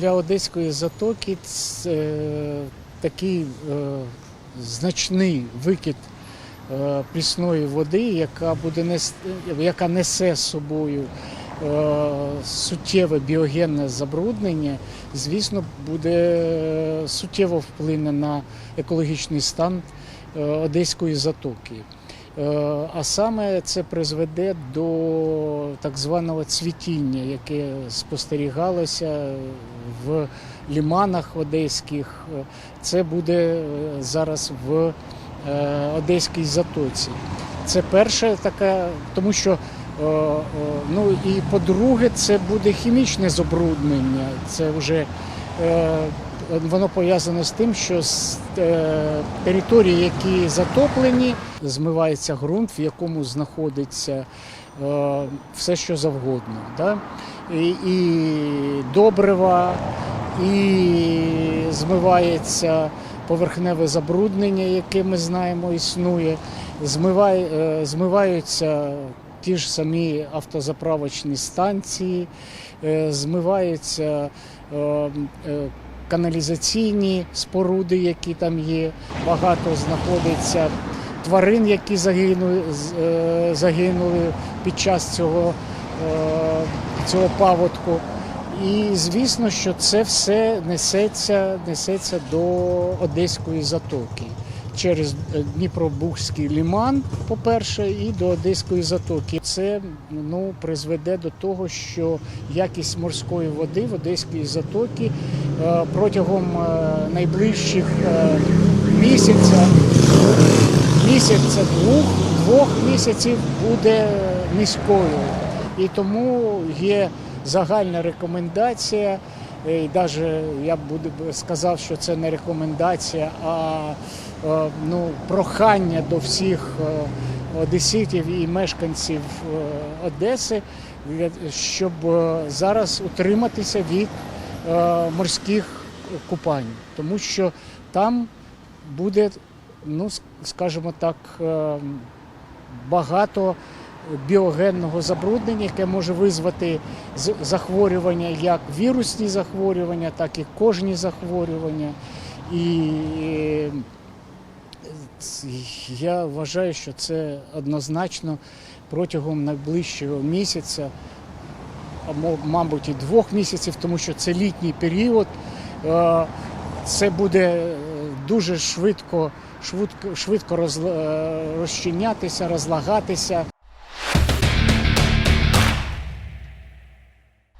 Для Одеської затоки це такий е, значний викид е, прісної води, яка буде нести, яка несе з собою е, суттєве біогенне забруднення, звісно, буде суттєво вплине на екологічний стан Одеської затоки. Е, А саме це призведе до так званого цвітіння, яке спостерігалося в ліманах одеських. Це буде е, зараз в е, Одеській затоці. Це перше таке, тому що ну і по-друге, це буде хімічне забруднення. Це вже воно пов'язане з тим, що з території, які затоплені, змивається ґрунт, в якому знаходиться е, все, що завгодно. Да? І, і добрива, і змивається поверхневе забруднення, яке ми знаємо існує, змиває, е, змиваються ті ж самі автозаправочні станції, е, змиваються каналізаційні споруди, які там є, багато знаходиться тварин, які загинули, е, загинули під час цього, е, цього паводку. І звісно, що це все несеться, несеться до Одеської затоки через е, Дніпробузький ліман, по-перше, і до Одеської затоки. Це ну, призведе до того, що якість морської води в Одеській затокі е, протягом найближчих місяця, місяця двох, двох місяців буде низькою. І тому є загальна рекомендація. е, І навіть я б сказав, що це не рекомендація, а е, ну, прохання до всіх е, одеситів і мешканців Одеси, щоб зараз утриматися від морських купань, тому що там буде, ну скажімо так, е, багато біогенного забруднення, яке може визвати захворювання, як вірусні захворювання, так і кожні захворювання. І я вважаю, що це однозначно протягом найближчого місяця, мабуть, і двох місяців, тому що це літній період. Е, Це буде дуже швидко, швидко, швидко розла- е, розчинятися, розлагатися.